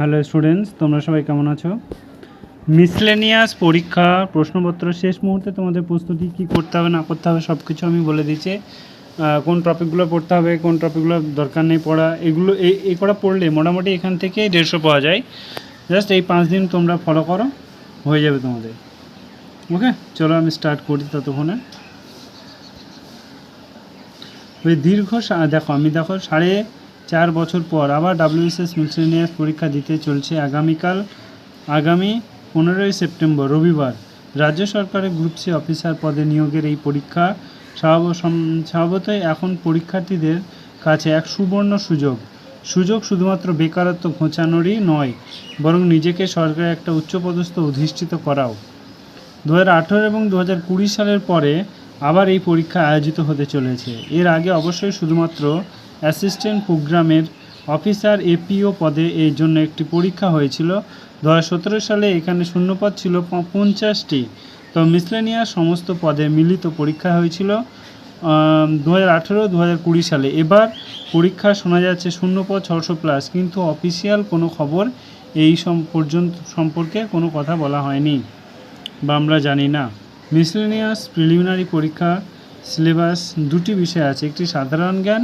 Hello students তোমরা সবাই কেমন আছো? মিসলেনিয়াস পরীক্ষা, প্রশ্নপত্র শেষ মুহূর্তে তোমাদের প্রস্তুতি কী করতে হবে, না করতে হবে সব কিছু আমি বলে দিচ্ছি। কোন টপিকগুলো পড়তে হবে, কোন টপিকগুলো দরকার নেই পড়া, এগুলো এই করা পড়লে মোটামুটি এখান থেকে দেড়শো পাওয়া যায়। জাস্ট এই পাঁচ দিন তোমরা ফলো করো, হয়ে যাবে তোমাদের। ওকে চলো আমি স্টার্ট করি ততক্ষণে। ওই দীর্ঘ দেখো, আমি দেখো সাড়ে চার বছর পর আবার ডাব্লিউএসএস মিসলেনিয়াস পরীক্ষা দিতে চলছে আগামীকাল, আগামী পনেরোই সেপ্টেম্বর, রবিবার। রাজ্য সরকারের গ্রুপ সি অফিসার পদে নিয়োগের এই পরীক্ষা স্বভাবতই এখন পরীক্ষার্থীদের কাছে এক সুবর্ণ সুযোগ। সুযোগ শুধুমাত্র বেকারত্ব ঘোচানোরই নয়, বরং নিজেকে সরকারের একটা উচ্চপদস্থ অধিষ্ঠিত করাও। দু হাজার আঠেরো এবং দু হাজার কুড়ি সালের পরে আবার এই পরীক্ষা আয়োজিত হতে চলেছে। এর আগে অবশ্যই শুধুমাত্র অ্যাসিস্ট্যান্ট প্রোগ্রামের অফিসার এপিও পদে এই জন্য একটি পরীক্ষা হয়েছিল। দু হাজার সতেরো সালে এখানে শূন্যপদ ছিল পঞ্চাশটি। তো মিসলেনিয়া সমস্ত পদে মিলিত পরীক্ষা হয়েছিল। দু হাজার আঠেরো দু হাজার কুড়ি সালে। এবার পরীক্ষা শোনা যাচ্ছে শূন্যপদ ছশো প্লাস, কিন্তু অফিসিয়াল কোনো খবর এই পর্যন্ত সম্পর্কে কোনো কথা বলা হয়নি বা আমরা জানি না। মিসলেনিয়াস প্রিলিমিনারি পরীক্ষা সিলেবাস দুটি বিষয় আছে। একটি সাধারণ জ্ঞান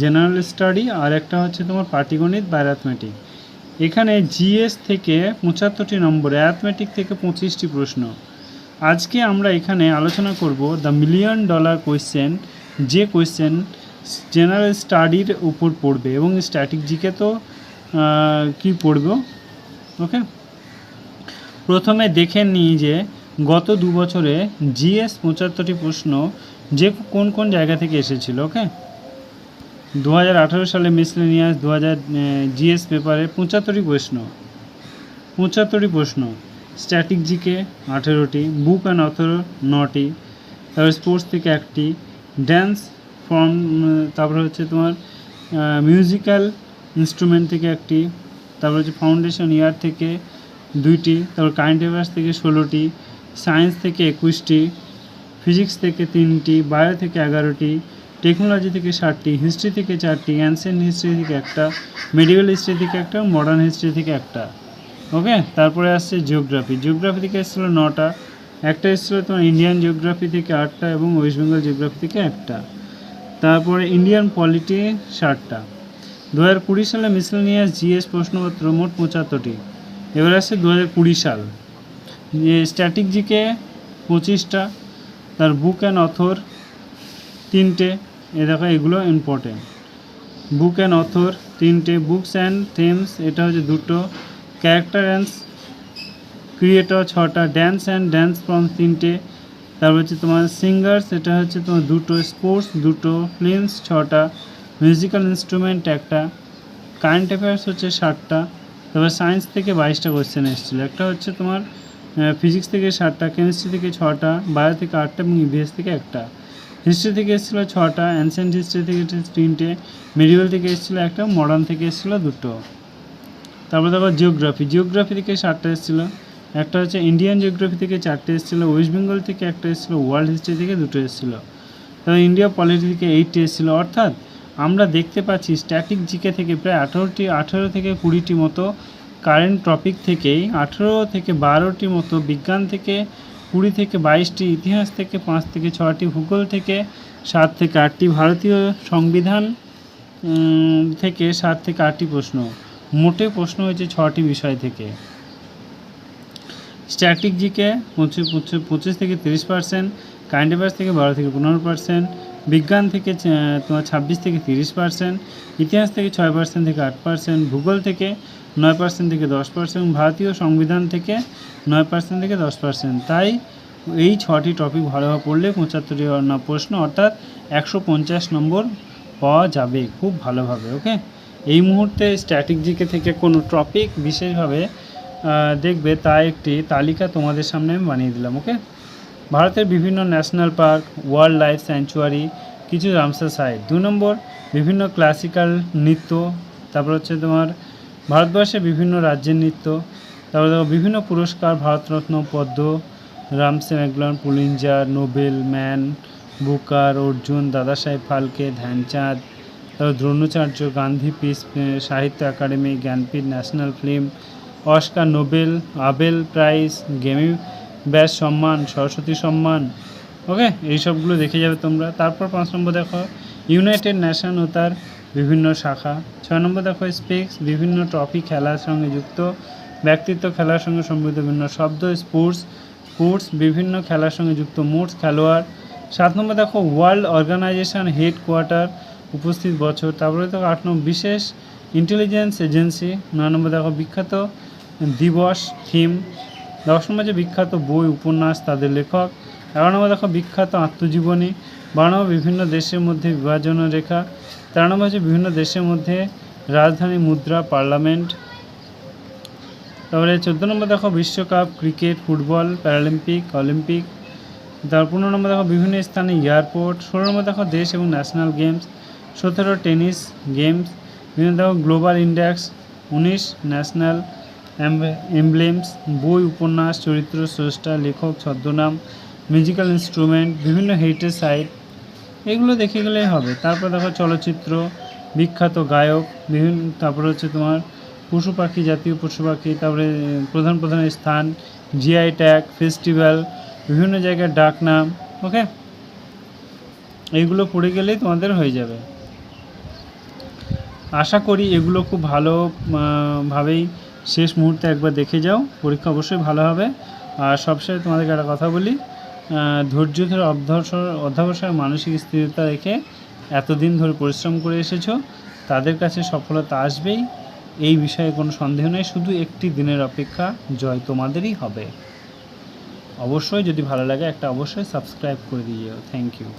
জেনারেল স্টাডি আর একটা হচ্ছে তোমার পাটিগণিত বা অ্যাথমেটিক এখানে জিএস থেকে পঁচাত্তরটি নম্বর অ্যাথমেটিক থেকে পঁচিশটি প্রশ্ন। আজকে আমরা এখানে আলোচনা করব দ্য মিলিয়ন ডলার কোয়েশ্চেন যে কোয়েশ্চেন জেনারেল স্টাডির উপর পড়বে এবং স্ট্যাটিক জিকে তো কি পড়বে? ওকে প্রথমে দেখে নিই যে গত দু বছরে জিএস পঁচাত্তরটি প্রশ্ন যে কোন কোন জায়গা থেকে এসেছিল ওকে দু হাজার আঠারো সালে মিসলেনিয়াস দু হাজার জিএস পেপারে পঁচাত্তরটি প্রশ্ন। পঁচাত্তরটি প্রশ্ন। স্ট্যাটিক জিকে আঠেরোটি, বুক অ্যান্ড অথর নটি, তারপর স্পোর্টস থেকে একটি, ড্যান্স ফর্ম তারপরে হচ্ছে তোমার মিউজিক্যাল ইনস্ট্রুমেন্ট থেকে একটি, তারপর হচ্ছে ফাউন্ডেশন ইয়ার থেকে দুইটি, তারপর কারেন্ট অ্যাফেয়ার্স থেকে ষোলোটি, সায়েন্স থেকে একুশটি, ফিজিক্স থেকে তিনটি, বায়ো থেকে এগারোটি টেকনোলজি থেকে ষাটটি হিস্ট্রি থেকে চারটি অ্যানসেন্ট হিস্ট্রি থেকে একটা মেডিকেল হিস্ট্রি থেকে একটা মডার্ন হিস্ট্রি থেকে একটা। ওকে? তারপরে আসছে জিওগ্রাফি জিওগ্রাফি থেকে এসেছিল নটা। একটা এসেছিল তোমার ইন্ডিয়ান জিওগ্রাফি থেকে আটটা এবং ওয়েস্ট বেঙ্গল জিওগ্রাফি থেকে একটা। তারপরে ইন্ডিয়ান পলিটি ষাটটা। দু হাজার কুড়ি সালে মিসলেনিয়াস জিএস প্রশ্নপত্র মোট পঁচাত্তরটি। এবার আসছে দু হাজার কুড়ি সাল। যে স্ট্যাটিক পঁচিশটা, তার বুক অ্যান্ড অথর তিনটে। এ দেখো, এগুলো ইম্পর্টেন্ট বুক অ্যান্ড অথর তিনটে বুকস অ্যান্ড থেমস এটা হচ্ছে দুটো ক্যারেক্টার অ্যান্ড ক্রিয়েটর ছটা ড্যান্স অ্যান্ড ড্যান্স ফর্ম তিনটে। তারপর হচ্ছে তোমার সিঙ্গার্স এটা হচ্ছে তোমার দুটো স্পোর্টস দুটো ফিল্মস ছটা মিউজিক্যাল ইনস্ট্রুমেন্ট একটা কারেন্ট অ্যাফেয়ার্স হচ্ছে ষাটটা তারপর সায়েন্স থেকে বাইশটা কোয়েশ্চেন এসেছিল। একটা হচ্ছে তোমার ফিজিক্স থেকে ষাটটা কেমিস্ট্রি থেকে ছটা বায়ো থেকে আটটা এবং ইভিএস থেকে একটা। হিস্ট্রি থেকে এসেছিল ছটা অ্যানসেন্ট হিস্ট্রি থেকে তিনটে মেডিকেল থেকে এসেছিল একটা মডার্ন থেকে এসেছিল দুটো। তারপর দেখো জিওগ্রাফি জিওগ্রাফি থেকে সাতটা এসেছিল, একটা হচ্ছে ইন্ডিয়ান জিওগ্রাফি থেকে চারটে এসেছিল ওয়েস্ট বেঙ্গল থেকে একটা এসেছিল ওয়ার্ল্ড হিস্ট্রি থেকে দুটো এসেছিল। তারপর ইন্ডিয়া পলিটি থেকে এইটটি এসেছিল, অর্থাৎ আমরা দেখতে পাচ্ছি স্ট্যাটিক জিকে থেকে প্রায় আঠেরোটি, আঠেরো থেকে কুড়িটি মতো কারেন্ট টপিক থেকেই, আঠেরো থেকে বারোটি মতো বিজ্ঞান থেকে কুড়ি থেকে বাইশটি ইতিহাস থেকে, পাঁচ থেকে ছটি ভূগোল থেকে, সাত থেকে আটটি ভারতীয় সংবিধান থেকে সাত থেকে আটটি প্রশ্ন। মোটে প্রশ্ন হয়েছে ছটি বিষয় থেকে। স্ট্যাটিক জিকে পঁচিশ পঁচিশ থেকে তিরিশ পার্সেন্ট কারেন্ট অ্যাফেয়ার্স থেকে বারো থেকে পনেরো পার্সেন্ট বিজ্ঞান থেকে তোমার ছাব্বিশ থেকে তিরিশ পার্সেন্ট ইতিহাস থেকে ছয় পার্সেন্ট থেকে আট পার্সেন্ট ভূগোল থেকে নয় পার্সেন্ট থেকে দশ পার্সেন্ট ভারতীয় সংবিধান থেকে নয় পার্সেন্ট থেকে দশ পার্সেন্ট তাই এই ছটি টপিক ভালোভাবে পড়লে পঁচাত্তরটি প্রশ্ন অর্থাৎ একশো পঞ্চাশ নম্বর পাওয়া যাবে খুব ভালোভাবে ওকে এই মুহূর্তে স্ট্যাটিক জিকে থেকে কোনো টপিক বিশেষভাবে দেখবে তা একটি তালিকা তোমাদের সামনে আমি বানিয়ে দিলাম ওকে ভারতের বিভিন্ন national park wildlife sanctuary কিছু রামসার সাইট দু নম্বর, বিভিন্ন ক্লাসিক্যাল নৃত্য, তারপর হচ্ছে তোমার ভারতবর্ষে বিভিন্ন রাজ্যের নৃত্য, তারপর দেখো বিভিন্ন পুরস্কার, ভারতরত্ন, পদ্ম, রামসে ম্যাগলন, Pulitzer, Nobel Man, Booker, Arjuna, Dadasaheb Phalke, Dhyan Chand, তারপর Dronacharya, Gandhi peace Sahitya Akademi, Jnanpith, national film, Oscar, Nobel, Abel prize, গেমি Vyas সম্মান, সরস্বতী সম্মান ওকে এইসবগুলো দেখে যাবে তোমরা। তারপর পাঁচ নম্বর দেখো ইউনাইটেড নেশন ও তার বিভিন্ন শাখা। ছয় নম্বর দেখো স্পেক্স বিভিন্ন ট্রফি খেলার সঙ্গে যুক্ত, ব্যক্তিত্ব খেলার সঙ্গে সম্বন্ধিত বিভিন্ন শব্দ স্পোর্টস স্পোর্টস বিভিন্ন খেলার সঙ্গে যুক্ত মোটস খেলোয়াড়। সাত নম্বর দেখো ওয়ার্ল্ড অর্গানাইজেশন হেড কোয়ার্টার উপস্থিত বছর। তারপরে দেখো, আট নম্বর বিশেষ ইন্টেলিজেন্স এজেন্সি নয় নম্বর দেখো, বিখ্যাত দিবস থিম দশ নম্বর যে বিখ্যাত বই, উপন্যাস, তাদের লেখক। এগারো নম্বর দেখো, বিখ্যাত আত্মজীবনী। বারো নম্বর বিভিন্ন দেশের মধ্যে বিভাজন রেখা। তেরো নম্বর হচ্ছে বিভিন্ন দেশের মধ্যে রাজধানী মুদ্রা পার্লামেন্ট। তারপরে চোদ্দ নম্বর দেখো, বিশ্বকাপ, ক্রিকেট, ফুটবল, প্যারালিম্পিক, অলিম্পিক। তারপর পনেরো নম্বর দেখো, বিভিন্ন স্থানে এয়ারপোর্ট। ষোলো নম্বর দেখো, দেশ এবং ন্যাশনাল গেমস। সতেরো, টেনিস গেমস। বিভিন্ন দেখো, গ্লোবাল ইন্ডেক্স। উনিশ, ন্যাশনাল। এমব্লেমস বই, উপন্যাস, চরিত্র, স্রষ্টা, লেখক, ছদ্মনাম মিউজিক্যাল ইনস্ট্রুমেন্ট বিভিন্ন হেরিটেজ সাইট এগুলো দেখে গেলেই হবে। তারপর দেখো চলচ্চিত্র, বিখ্যাত গায়ক, বিভিন্ন, তারপরে হচ্ছে তোমার পশু পাখি, জাতীয় পশু পাখি, তারপরে প্রধান প্রধান স্থান জিআই ট্যাগ ফেস্টিভ্যাল বিভিন্ন জায়গার ডাক নাম ওকে এইগুলো পড়ে গেলেই তোমাদের হয়ে যাবে। আশা করি এগুলো খুব ভালো ভাবেই শেষ মুহূর্তে একবার দেখে যাও, পরীক্ষা অবশ্যই ভালো হবে। আর সবসময় তোমাদেরকে একটা কথা বলি ধৈর্য ধরে অধ্যবসায় অধ্যবসায় মানসিক স্থিরতা রেখে এতদিন ধরে পরিশ্রম করে এসেছ, তাদের কাছে সফলতা আসবেই। এই বিষয়ে কোনো সন্দেহ নেই, শুধু একটি দিনের অপেক্ষা জয় তোমাদেরই হবে। অবশ্যই যদি ভালো লাগে একটা অবশ্যই সাবস্ক্রাইব করে দিও। Thank you